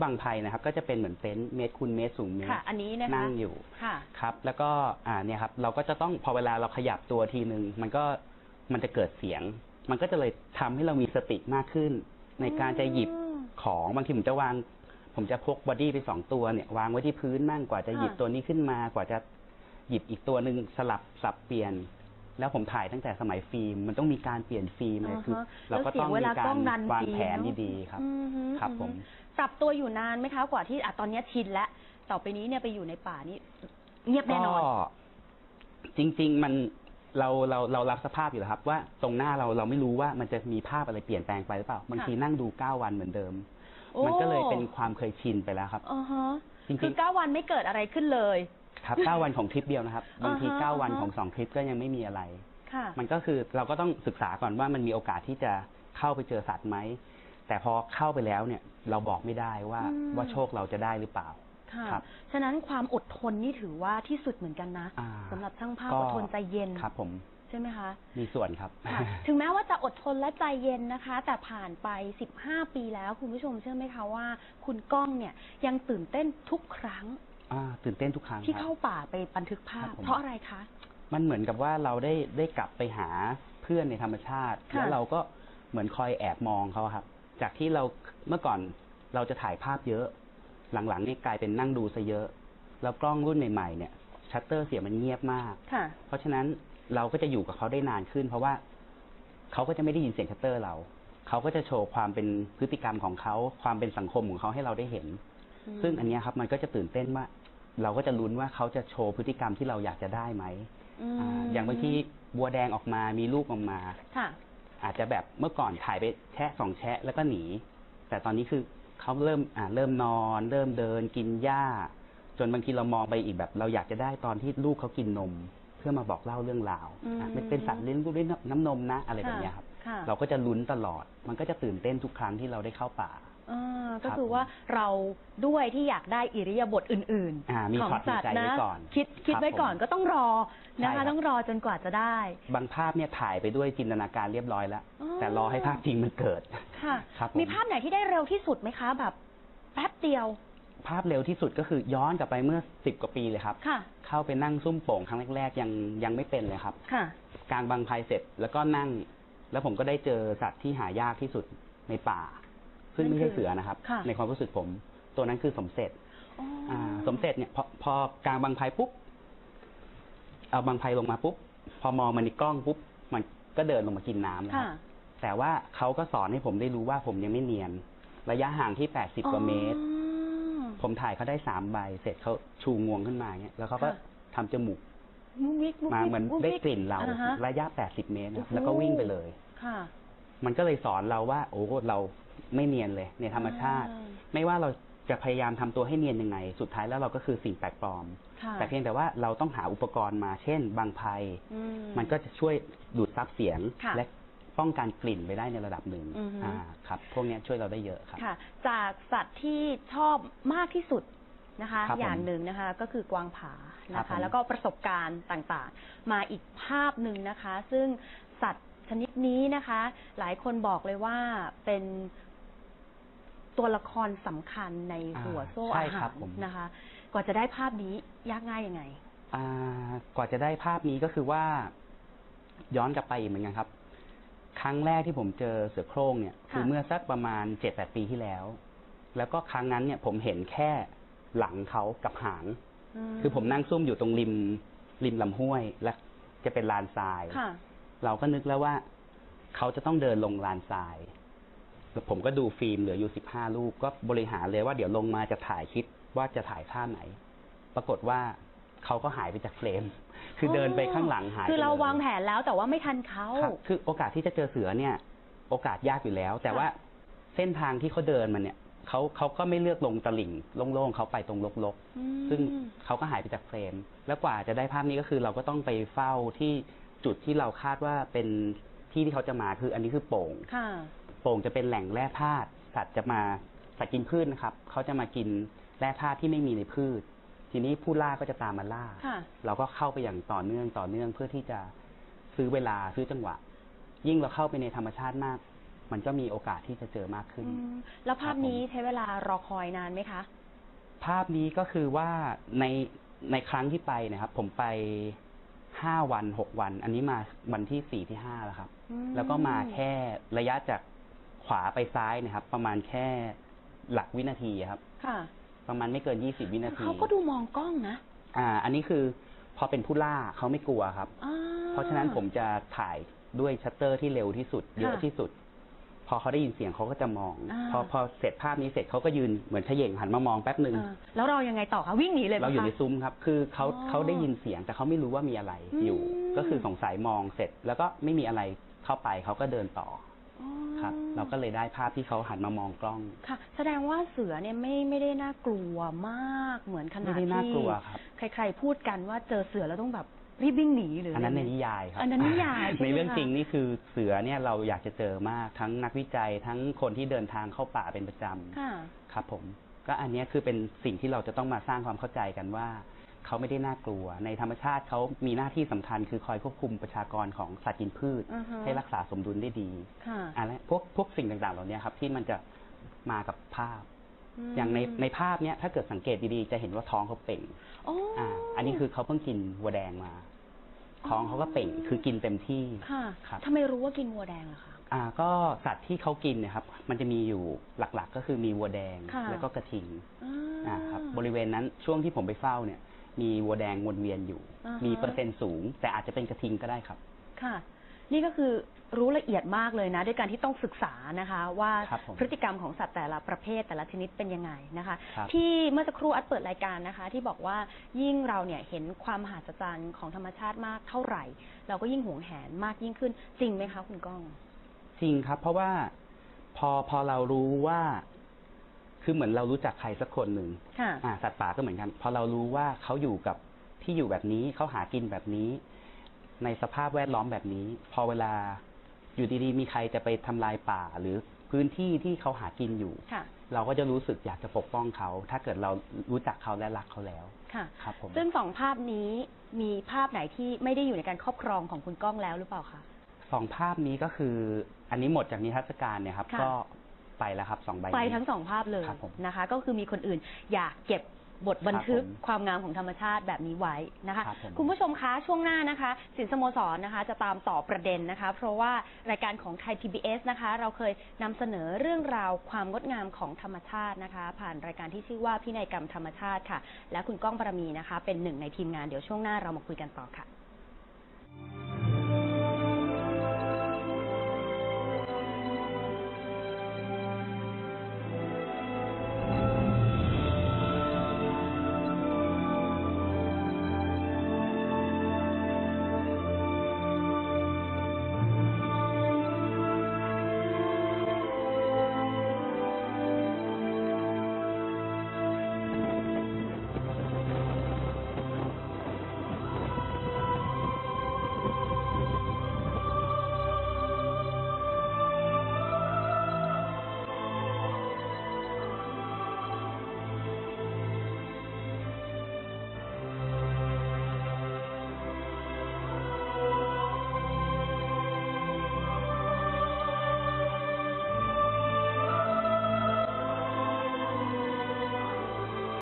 บางไพนะครับ ก็จะเป็นเหมือนเต็นท์เมตรคูณเมตรสูงเมตรค่ะ อันนี้นะคะนั่งอยู่ค่ะ ครับ แล้วก็อ่าเนี่ยครับ เราก็จะต้องพอเวลาเราขยับตัวทีหนึ่งมันก็มันจะเกิดเสียง มันก็จะเลยทำให้เรามีสติมากขึ้น ในการจะหยิบอืม ของบางทีผมจะวาง ผมจะพกบอดี้ไปสองตัวเนี่ยวางไว้ที่พื้นมั่งกว่าจะหยิบค่ะ ตัวนี้ขึ้นมากว่าจะหยิบอีกตัวหนึ่งสลับสับเปลี่ยน แล้วผมถ่ายตั้งแต่สมัยฟิล์มมันต้องมีการเปลี่ยนฟิล์มเลยอ่าฮะคือเราก็ต้องแล้วเสียเวมีลากากล้รองรันวางฟิล์มแผนเนอะดีๆครับ อือฮึครับอือฮึผมปรับตัวอยู่นานไหมคะกว่าที่อะตอนเนี้ยชินแล้วต่อไปนี้เนี่ยไปอยู่ในป่านี่เงียบแน่นอน ก็จริง ๆ มันเราเราเรารับสภาพอยู่แล้วครับ ว่าตรงหน้าเราเราไม่รู้ว่ามันจะมีภาพอะไรเปลี่ยนแปลงไปหรือเปล่าบางทีนั่งดูเก้าวันเหมือนเดิม โอ้ มันก็เลยเป็นความเคยชินไปแล้วครับอ่าฮะจริงๆ คือเก้าวันไม่เกิดอะไรขึ้นเลย ครับเก้าวันของทริปเดียวนะครับ บางทีอ่าฮะเก้าวันอ่าฮะของสองทริปก็ยังไม่มีอะไร ค่ะ มันก็คือเราก็ต้องศึกษาก่อนว่ามันมีโอกาสที่จะเข้าไปเจอสัตว์ไหม แต่พอเข้าไปแล้วเนี่ย เราบอกไม่ได้ว่าอืม ว่าโชคเราจะได้หรือเปล่า ค่ะ ครับฉะนั้นความอดทนนี่ถือว่าที่สุดเหมือนกันนะอ่า สำหรับช่างภาพก็อดทนใจเย็นครับ ผมใช่ไหมคะ มีส่วนครับ ค่ะถึงแม้ว่าจะอดทนและใจเย็นนะคะ แต่ผ่านไป 15 ปีแล้วคุณผู้ชมเชื่อไหมคะว่า คุณก้องเนี่ยยังตื่นเต้นทุกครั้ง อ่าตื่นเต้นทุกครั้งที่ครับ เข้าป่าไปบันทึกภาครัพบผม เพราะอะไรคะ มันเหมือนกับว่าเราได้ได้กลับไปหาเพื่อนในธรรมชาติ ค่ะแล้วเราก็เหมือนคอยแอบมองเขาครับ จากที่เราเมื่อก่อนเราจะถ่ายภาพเยอะ หลังๆนี่กลายเป็นนั่งดูซะเยอะ แล้วกล้องรุ่นใหม่ๆเนี่ยชัตเตอร์เสียงมันเงียบมาก ค่ะ เพราะฉะนั้นเราก็จะอยู่กับเขาได้นานขึ้น เพราะว่าเขาก็จะไม่ได้ยินเสียงชัตเตอร์เรา เขาก็จะโชว์ความเป็นพฤติกรรมของเขา ความเป็นสังคมของเขาให้เราได้เห็น ซึ่งอันเนี้ยครับมันก็จะตื่นเต้นว่า เราก็จะลุ้นว่าเขาจะโชว์พฤติกรรมที่เราอยากจะได้ไหมอืมอ่าอย่างบางทีบัวแดงออกมามีลูกออกมาค่ะ อาจจะแบบเมื่อก่อนถ่ายไปแชะสองแชะแล้วก็หนี แต่ตอนนี้คือเขาเริ่มอ่าเริ่มนอน เริ่มเดินกินหญ้า จนบางทีเรามองไปอีกแบบ เราอยากจะได้ตอนที่ลูกเขากินนม เพื่อมาบอกเล่าเรื่องราวอืม อะมันเป็นสัตว์เลี้ยงลูกด้วยน้ำนมนะอะไรแบบเนี้ยครับ ค่ะเราก็จะลุ้นตลอด มันก็จะตื่นเต้นทุกครั้งที่เราได้เข้าป่า อ่าก็ครับคือว่าเราด้วยที่อยากได้อิริยาบถอื่นอ่ามีของช็อตในสัตใจว์ไว้นะก่อนคิดคิดครับไว้ก่อนผมก็ต้องรอนะใช่ครัคะ บ ต้องรอจนกว่าจะได้ บางภาพเนี่ยถ่ายไปด้วยจินตนาการเรียบร้อยแล้ว อ๋อ แต่รอให้ภาพจริงมันเกิด ค่ะ ครับผม มีภาพไหนที่ได้เร็วที่สุดไหมคะ แบบแป๊บเดียวภาพเร็วที่สุดก็คือย้อนกลับไปเมื่อสิบกว่าปีเลยครับ ค่ะ เข้าไปนั่งซุ่มโป่งครั้งแรก ๆ ยังยังไม่เป็นเลยครับ ค่ะ กลางบางไพเสร็จแล้วก็นั่ง แล้วผมก็ได้เจอสัตว์ที่หายากที่สุดในป่า ซึ่งไม่ใช่เสือนะครับ ค่ะ ในความรู้สึกผม ตัวนั้นคือสมเสร็จอ๋อออ่าสมเสร็จเนี่ยพอพอกลางบางไพปุ๊บเอาบางไพลงมาปุ๊บพอมองมาในกล้องปุ๊บมันก็เดินลงมากินน้ำแล้วคค่ะ รับแต่ว่าเขาก็สอนให้ผมได้รู้ว่าผมยังไม่เนียน ระยะห่างที่แปดสิบกว่าเมตร อ๋อ ผมถ่ายเขาได้สามใบ เสร็จเขาชูงวงขึ้นมาเงี้ยแล้วเขาก็ค่ะ ทำจมูกมุกมิกมุกมามิกเหมือนมุได้มิกลิ่นเรา อ่าฮะ ระยะ80เมตรนะโอ้โหแล้วก็วิ่งไปเลย ค่ะ มันก็เลยสอนเราว่า โอ้เรา ไม่เนียนเลยในธรรมชาติอ่าไม่ว่าเราจะพยายามทำตัวให้เนียนยังไง สุดท้ายแล้วเราก็คือสิ่งแปลกปลอมค่ะแต่เพียงแต่ว่าเราต้องหาอุปกรณ์มา เช่น บางไพอืมันก็จะช่วยดูดซับเสียงค่ะและป้องกันกลิ่นไปได้ในระดับหนึ่งอือฮึครับ พวกเนี้ยช่วยเราได้เยอะครับค่ะ จากสัตว์ที่ชอบมากที่สุดนะคะครับผมอย่างหนึ่งนะคะก็คือกวางผานะครัคะบผมแล้วก็ประสบการณ์ต่างๆ มาอีกภาพหนึ่งนะคะ ซึ่งสัตว์ ชนิดนี้นะคะ หลายคนบอกเลยว่าเป็นตัวละครสำคัญในหัวโซ่ใช่อาคหารับรผม นะคะ กว่าจะได้ภาพนี้ยากง่ายยังไง อ่ากว่าจะได้ภาพนี้ก็คือว่า ย้อนกลับไปอีกเหมือนกันครับ ครั้งแรกที่ผมเจอเสือโคร่งเนี่ยค่ะคือเมื่อสักประมาณเจ็ดแปดปีที่แล้ว แล้วก็ครั้งนั้นเนี่ย ผมเห็นแค่หลังเขากับหาง คือผมนั่งซุ่มอยู่ตรงริม ริมลำห้วย และจะเป็นลานทราย ค่ะ เราก็นึกแล้วว่า เขาจะต้องเดินลงลานทรายแล้วผมก็ดูฟิล์มเหลืออยู่สิบห้าลูกก็บริหารเลยว่าเดี๋ยวลงมาจะถ่ายคลิปว่าจะถ่ายท่าไหน ปรากฏว่าเขาก็หายไปจากเฟรม คือเดินไปข้างหลังหายคือไปเราลยวางแผนแล้วแต่ว่าไม่ทันเขาครับคือโอกาสที่จะเจอเสือเนี่ย โอกาสยากอยู่แล้ว แต่ค่ะว่าเส้นทางที่เขาเดินมันเนี่ยเขาเขาก็ไม่เลือกลงตลิ่งโล่งๆเขาไปตรงลกอืมๆซึ่งเขาก็หายไปจากเฟรม แล้วกว่าจะได้ภาพนี้ก็คือเราก็ต้องไปเฝ้าที่ จุดที่เราคาดว่าเป็นที่ที่เขาจะมาคืออันนี้คือโป่งค่ะ โป่งจะเป็นแหล่งแร่ธาตุสัตว์จะมาสัตว์กินพืชนะครับเขาจะมากินแร่ธาตุที่ไม่มีในพืช ทีนี้ผู้ล่าก็จะตามมาล่า ค่ะ เราก็เข้าไปอย่างต่อเนื่องต่อเนื่องเพื่อที่จะซื้อเวลาซื้อจังหวะ ยิ่งเราเข้าไปในธรรมชาติมาก มันก็มีโอกาสที่จะเจอมากขึ้น อืมแล้วภาพครับผมนี้ใช้เวลารอคอยนานไหมคะ ภาพนี้ก็คือว่าในในครั้งที่ไปนะครับ ผมไป ห้าวันหกวัน อันนี้มาวันที่สี่ที่ห้าแล้วครับ อืม แล้วก็มาแค่ระยะจากขวาไปซ้ายนะครับ ประมาณแค่หลักวินาทีครับ ค่ะประมาณไม่เกินยี่สิบวินาทีเขาก็ดูมองกล้องนะอ่า อันนี้คือพอเป็นผู้ล่าเขาไม่กลัวครับ อ่าเพราะฉะนั้นผมจะถ่ายด้วยชัตเตอร์ที่เร็วที่สุด เยอะที่สุด พอเขาได้ยินเสียงเขาก็จะมอง อ่า พอพอเสร็จภาพนี้เสร็จเขาก็ยืนเหมือนเขย่งหันมามองแป๊บหนึ่ง อ่าแล้วเรายังไงต่อคะวิ่งหนีเลยไหมเราอยู่ในคะ ซุ้มครับ คือเขาอ๋อเขาได้ยินเสียงแต่เขาไม่รู้ว่ามีอะไรอยู่ อืม ก็คือสงสัยมองเสร็จ แล้วก็ไม่มีอะไรเข้าไปเขาก็เดินต่ออ๋ออครับ เราก็เลยได้ภาพที่เขาหันมามองกล้อง ค่ะ แสดงว่าเสือเนี่ยไม่ไม่ได้น่ากลัวมากเหมือนขนาไม่ดได้น่าที่กลัวครับ ใครๆพูดกันว่าเจอเสือแล้วต้องแบบ รีบวิ่งหนีหรืออัอันนั้นในนิยายครับ อันนั้นนิยายใช่ไหมในเรื่องคะจริงนี่คือเสือเนี่ยเราอยากจะเจอมากทั้งนักวิจัยทั้งคนที่เดินทางเข้าป่าเป็นประจำค่ะครับผมก็อันเนี้ยคือเป็นสิ่งที่เราจะต้องมาสร้างความเข้าใจกันว่า เขาไม่ได้น่ากลัว ในธรรมชาติเขามีหน้าที่สำคัญคือคอยควบคุมประชากรของสัตว์กินพืช อือฮะ ให้รักษาสมดุลได้ดีค่ะอะไรพวกพวกสิ่งต่างๆ เหล่านี้ครับที่มันจะมากับภาพ มอย่างในในภาพเนี้ยถ้าเกิดสังเกตดีๆ จะเห็นว่าท้องเขาเป่งอ๋อออ่าอั นนี้คือเขาเพิ่งกินวัวแดงมาท้องเขาก็เป่งคือกินเต็มที่ค่ะครับทำไมรู้ว่ากินวัวแดงล่ะคะอ่า ก็สัตว์ที่เขากินเนะครับ มันจะมีอยู่หลักๆ ก็คือมีวัวแดงค่ะแล้วก็กระทิงอ่าอ่าครับบริเวณนั้นช่วงที่ผมไปเฝ้าเนี่ย มีวัวแดงวนเวียนอยู่อ่าฮะมีเปอร์เซ็นต์สูง แต่อาจจะเป็นกระทิงก็ได้ครับ ค่ะ นี่ก็คือรู้ละเอียดมากเลยนะ ด้วยการที่ต้องศึกษานะคะ ว่าครับผมพฤติกรรมของสัตว์แต่ละประเภทแต่ละชนิดเป็นยังไงนะคะ ครับ ที่เมื่อสักครู่อัดเปิดรายการนะคะ ที่บอกว่ายิ่งเราเนี่ยเห็นความมหัศจรรย์ของธรรมชาติมากเท่าไหร่ เราก็ยิ่งหวงแหนมากยิ่งขึ้นจริงไหมคะคุณก้อง จริงครับ เพราะว่าพอพอเรารู้ว่า คือเหมือนเรารู้จักใครสักคนหนึ่งค่ะ อ่าสัตว์ป่าก็เหมือนกัน พอเรารู้ว่าเขาอยู่กับที่อยู่แบบนี้เขาหากินแบบนี้ ในสภาพแวดล้อมแบบนี้ พอเวลาอยู่ดีๆ มีใครจะไปทำลายป่าหรือพื้นที่ที่เขาหากินอยู่ค่ะเราก็จะรู้สึกอยากจะปกป้องเขา ถ้าเกิดเรารู้จักเขาและรักเขาแล้วค่ะครับผมซึ่งสองภาพนี้มีภาพไหนที่ไม่ได้อยู่ในการครอบครองของคุณก้องแล้วหรือเปล่าคะสองภาพนี้ก็คือ อันนี้หมดจากนิทรรศการเนี่ยครับค่ะก็ไปแล้วครับสองใบไปนี้ทั้งสองภาพเลยครับผมนะคะ ก็คือมีคนอื่นอยากเก็บ บทบันทึกครับผมความงามของธรรมชาติแบบนี้ไว้นะคะ ครับผม คุณผู้ชมคะช่วงหน้านะคะ สินสโมสรนะคะ จะตามต่อประเด็นนะคะ เพราะว่ารายการของไทย PBS นะคะ เราเคยนำเสนอเรื่องราวความงดงามของธรรมชาตินะคะ ผ่านรายการที่ชื่อว่าพินัยกรรมธรรมชาติค่ะ และคุณก้องบารมีนะคะ เป็นหนึ่งในทีมงานเดี๋ยวช่วงหน้าเรามาคุยกันต่อค่ะ